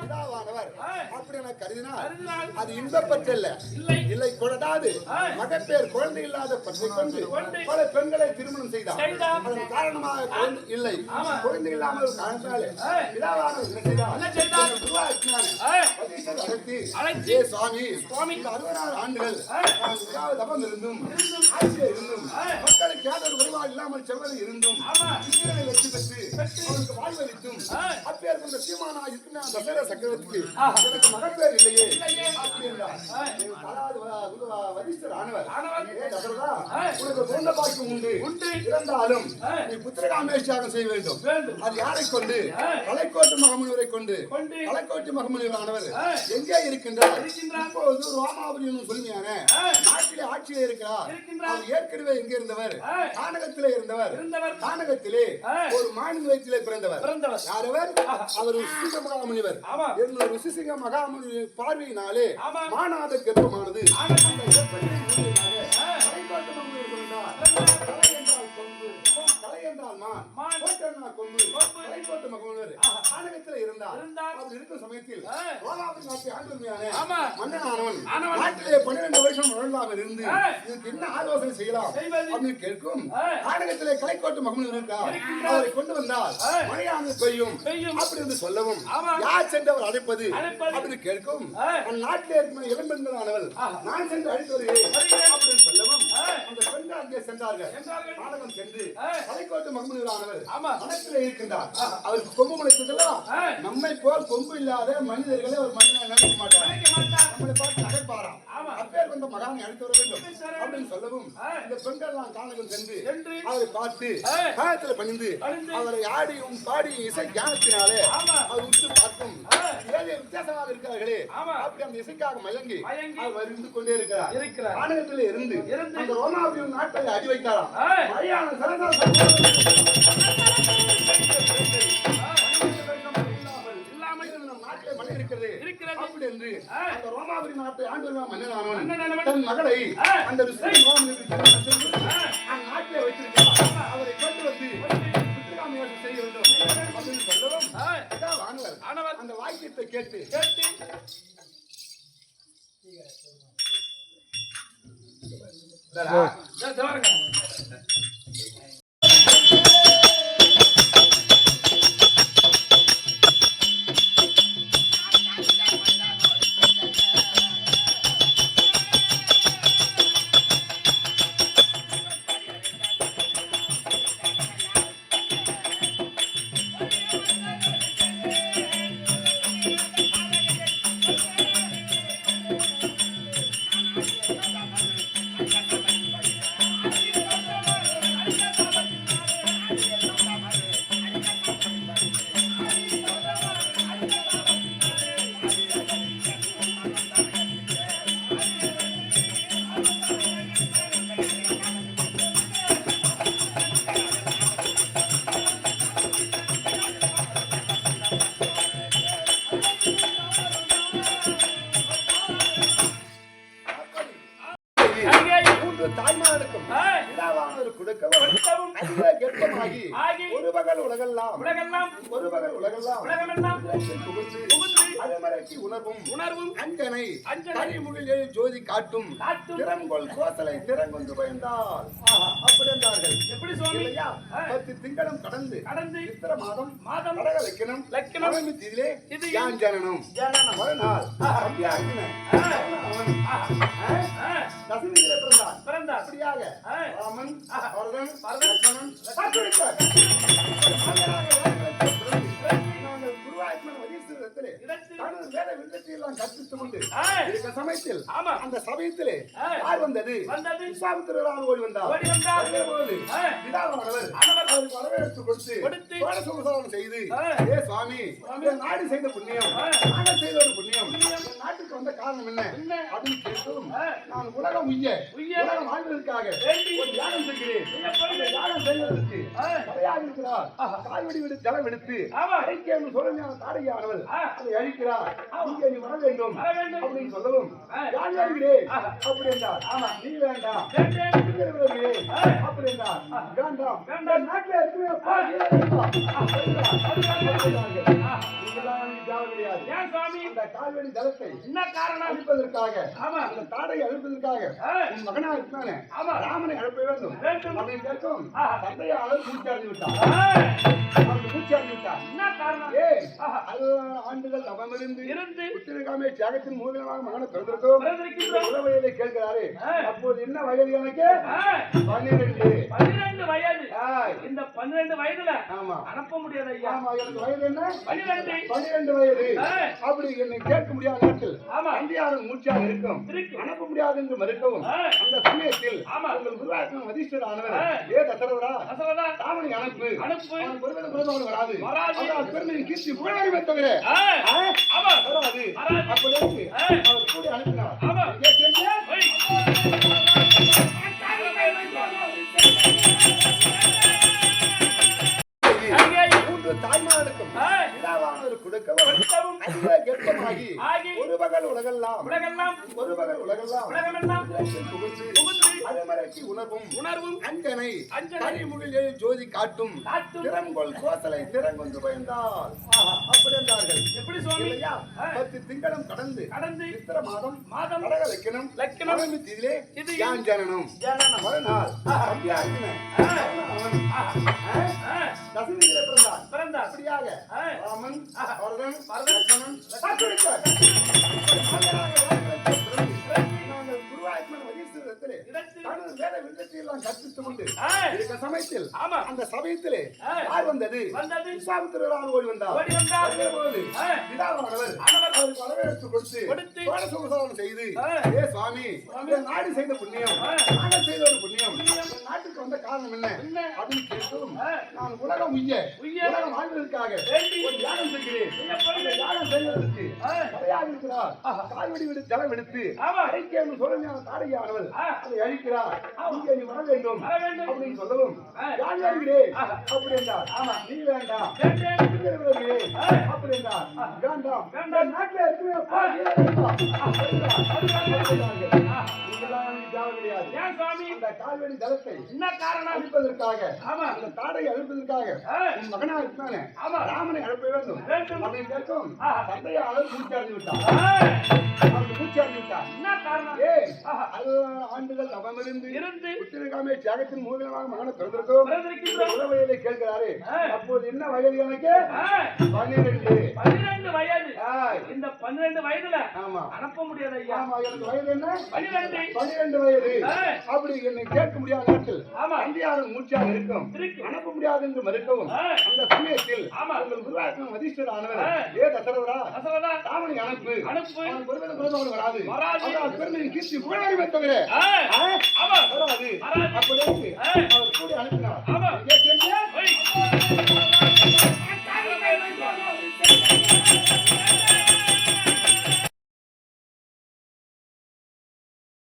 பிதாவானவர். ஏய். அப்படி என கருதினால். அது இன்பப்பற்றல்ல. இல்லை. இல்லை கொடாது ஏய். மகப்பேர் குழந்தை இல்லாத பற்றை கொண்டு பல பெண்களை திருமணம் செய்தார். அதன் காரணமாக குழந்தை இல்லை. குழந்தை இல்லாமல் காரணத்தாலே அழைத்து, ஏ சுவாமி சுவாமி, அறுபதாறு ஆண்டுகள் தபம் இருந்தும். மக்களுக்கு யாதொரு குறைபாடு இல்லாமல் செல்வது இருந்தும் வெற்றி பெற்று அவருக்கு வாழ்வளித்தும் ஏய். அப்பேர் கொண்ட சீமானா அந்த தசரத சக்கரவர்த்திக்கு. எனக்கு மகப்பேர் இல்லையே. இல்லையே. அப்படி என்றார். வரிஷ்டர் ஆனவர். உனக்கு உண்டு உண்டு. இருந்தாலும் ஏய். நீ புத்திரகாமேஷியாக செய்ய வேண்டும் வேண்டும். அது யாரை கொண்டு. கலைக்கோட்டு மகமுனிவரை கொண்டு. கலைக்கோட்டு. எங்கே இருக்கின்றார். இப்போது ரோமாபுரி சொல்லியான ஏய். நாட்டிலே ஆட்சியிலே இருக்கிறார் இருக்கின்றார். அவர் ஏற்கனவே எங்கே இருந்தவர். கானகத்திலே இருந்தவர். கானகத்திலே. ஒரு மாநில வயிற்றிலே பிறந்தவர். யாரவர் அவர் ருசிசிங்க மகாமுனிவர் ஆமா. என்னுடைய ருசிசிங்க மகாமுனி பார்வையினாலே. மானாத கர்ப்பமானது Thank you. இருந்தார். அப்படி இருக்கும் சமயத்தில் ஏய். ரோமாபுரி நாட்டை ஆண்டுமையான ஆமா. மன்னனானவன் ஆனவன். நாட்டிலே பன்னிரண்டு வருஷம் உழலாமல் இருந்து ஏய். இதுக்கு என்ன ஆலோசனை செய்யலாம் செய்வது. அப்படின்னு கேட்கும் ஏய். கானகத்திலே கலைக்கோட்டு மகமுனிவர் இருக்கார் இருக்கின்றார். அவரை கொண்டு வந்தால் ஏய். மழையானது பெய்யும் பெய்யும். அப்படி என்று சொல்லவும் ஆமா. யார் சென்றவர் அழைப்பது. அப்படின்னு கேட்கும் நாட்டிலே இருக்கும் இளம்பெண்களானவள். நான் சென்று அழைத்து வருகிறேன் வருகிறேன். அப்படின்னு சொல்லவும். அந்த பெண்கள் அங்கே சென்றார்கள். நாடகம் சென்று. கலைக்கோட்டு மகமுனிவரானவர் ஆமா. மனத்திலே இருக்கின்றார் அவருக்கு கொம்பு முளைத்ததல்லா ஏய். நம்மை போல் கொம்பு இல்லாத மனிதர்களை ஒரு மனிதன் நினைக்க மாட்டார். நம்மளை பார்த்து நகைப்பாராம் ஆமா. அப்பேர் வந்த மகானை அழைத்து வர வேண்டும். அப்படின்னு சொல்லவும். இந்த பெண்கள் எல்லாம் காணகம் சென்று அவரை பார்த்து ஏய். காலத்துல பணிந்து அவரை ஆடியும் பாடியும் இசை ஞானத்தினாலே ஆமா. அவர் உற்று பார்க்கும். ஏழை வித்தியாசமாக இருக்கிறார்களே ஆமா. அப்படி அந்த இசைக்காக மயங்கி அவர் இருந்து கொண்டே இருக்கிறார் இருக்கிறார். கானகத்திலே இருந்து அந்த ரோமாவியும் நாட்டை அடி வைத்தாராம். மழையான சரசர இருக்கிறது. அப்படி என்று. அந்த ரோமாபுரி நாட்டை ஆண்டு மன்னனானவன் தன் மகளை. அந்த. அந்த நாட்டிலே வைத்திருக்கிறார் அவரை கொண்டு வந்து செய்ய வேண்டும் அப்படின்னு சொல்லவும் ஆனவர் அந்த வாக்கியத்தை கேட்டு கேட்டு உலகமெல்லாம் ஒரு பகல் உலகெல்லாம் உலகமெல்லாம் புகுந்து உணர்வும் உணர்வும் அஞ்சனை அஞ்சனை. எழு ஜோதி காட்டும் திறங்கொள் கோசலை திறங்கொண்டு பயந்தால். அப்படி என்றார்கள். எப்படி ஆ. பத்து திங்களும் கடந்து கடந்து சித்திர மாதம் மாதம் கடக லக்கினம் லக்கினம். திதியிலே இது யான் ஜனனம்? ஜனனம். மறுநாள். தசமியிலே பிறந்தான். பிறந்தார் அப்படியாக. ராமன் பரதன் பரதன், சமயத்தில் ஆமா. அந்த சமயத்திலே. யார் வந்தது? வந்தது. ஓடி வந்தார். ஓடி வந்தார். வந்தபோது கொடுத்து செய்து. ஏ சுவாமி நாடு செய்த புண்ணியம். நாங்கள் செய்த ஒரு புண்ணியம் நாட்டுக்கு வந்த காரணம் என்ன? அப்படின்னு. நான் உலகம் உய்ய. உலகம் வாழ்வதற்காக ஒரு செய்கிறேன் தியாகம் செய்வதற்கு ஆ. தடையாக இருக்கிறார் கால்வடி விடு ஜலம் எடுத்து ஆமா. சொல்லுங்க தாடகையானவள் ஆ. அதை அழிக்கிறார் இங்கே நீ வர வேண்டும். அப்படின்னு சொல்லவும். யார் வருகிறேன். அப்படி என்றார் நீ வேண்டாம். அப்படி என்றார் வேண்டாம் வேண்டாம். நாட்டில் என்ன காரணம்? அழிப்பதற்காக ஆமா. அந்த தாடை அழிப்பதற்காக உன் மகனா இருக்கானே. ஆமா. ராமனை அனுப்ப வேண்டும். வேண்டும். அப்படின்னு கேட்கும். என்ன காரணம்? ஏன் ஆஹா. அறுபது ஆண்டுகள் தவமிருந்து இருந்து புத்திரகாமே தியாகத்தின் மூலமாக மகனை பிறந்திருக்கோம் கேட்கிறாரு. ஆ. அப்போது என்ன வயது எனக்கு? பன்னிரெண்டு. பன்னிரண்டு வயது. இந்த பன்னிரண்டு வயதுல ஆமா அனுப்ப முடியாது ஐயா ஆமா எனக்கு வயது என்ன பன்னிரண்டு பன்னிரெண்டு வயது. அப்படி என்னை கேட்க முடியாத நேரத்தில் ஆமா. இந்தியாவின் மூச்சாக இருக்கும். அனுப்ப முடியாது என்று மறுக்கவும். அந்த சமயத்தில் ஆமா. உங்கள் குருவாக்கம் வதிஷ்டர் ஆனவர். ஏ தசரதரா அசவதா ராமனை அனுப்பு அனுப்பு. பெருமையில பிறந்தவன் வராது வராது. பெருமையின் கீர்த்தி புகழறிவை தவிர? ஆமா வராது. அப்படி. அவர் கூட அனுப்பினார் ஆமா. ஒரு பகல் உலகெல்லாம் உலகெல்லாம் ஒரு பகல் உலகெல்லாம் உலகமெல்லாம் உணர்வும் உணர்வும் அஞ்சனை அஞ்சனை எழு ஜோதி காட்டும் திறங்கொள் கோசலை திறங்கொண்டு பயந்தால். அப்படி என்றார்கள். எப்படி ஆ, பத்து திங்களும் கடந்து கடந்து சித்திர மாதம் மாதம் கடக லக்கினம் திதியிலே திதியில் யான் ஜனனம். ஜனனம். மறுநாள் தசமியிலே பிறந்தான் பிறந்தார் அப்படியாக. ராமன் பரதன் பரதன், எல்லாம் கற்பித்துக் கொண்டு இருக்க சமயத்தில் ஆமா. அந்த சமயத்திலே. யார் வந்தது வந்தது விஸ்வாமித்திரரால் ஓடி வந்தார் அவருக்கு வரவேற்பு கொடுத்து சோழசமுசாரம் செய்து. ஏ சுவாமி நாடு செய்த புண்ணியம். நாங்கள் செய்த ஒரு புண்ணியம் நாட்டுக்கு வந்த காரணம் என்ன? அப்படின்னு கேட்கும் ஆ. நான் உலகம் உய்ய உய்ய. உலகம் வாழ்வதற்காக ஒரு தியாகம் செய்கிறேன் தியாகம் செய்வதற்கு ஆ. தடையாக இருக்கிறார் கால்வடி விடு ஜலம் எடுத்து ஆமா. அழைக்கேன்னு சொல்லுங்க தாடகையானவள் ஆ. அதை அழிக்கிறார் இங்கே நீ வர வேண்டும். அப்படின்னு சொல்லவும். யார் ஆ. அப்படி என்றார். நீ வேண்டாம். அப்படி என்றார் வேண்டாம். நாட்டில் இருக்கிற தேவை கிடையாது ஏன் சுவாமி அந்த என்ன காரணம் அழிப்பதற்காக ஆமா. அந்த தாடை அழிப்பதற்காக உன் மகனா இருக்கானே ஆமா. ராமனை அனுப்ப வேண்டும் வேண்டும். அப்படின்னு கேட்கும் ஆ. தந்தையாளர் மூச்சாடி விட்டார் அவருக்கு மூச்சாடி விட்டார் என்ன காரணம். அறுபது ஆண்டுகள் தவமிருந்து இருந்து புத்திரகாமே தியாகத்தின் மூலமாக மகனை. உள்ள வயதை கேட்கிறாரு. அப்போது என்ன வயது எனக்கு பன்னிரெண்டு. இந்த பன்னிரண்டு வயதுல ஆமா. அனுப்ப முடியாது ஐயா எனக்கு வயது என்ன? பன்னிரண்டு. பன்னிரெண்டு வயது. அப்படி என்னை கேட்க முடியாத நேரத்தில் ஆமா. இந்தியாவின் மூச்சாக இருக்கும். இருக்கு. அனுப்ப முடியாது என்று மறுக்கவும். அந்த சமயத்தில் ஆமா. உங்கள் குருவாக்கம் வதிஷ்டர் ஆனவர். ஏ அசவதா ராமனை அனுப்பு. அனுப்பு. வராது. வராது. பெருமையின் கீர்த்தி புகழறிவை தவிர. வராது. அப்படி. அவர் கூட அனுப்பினார்.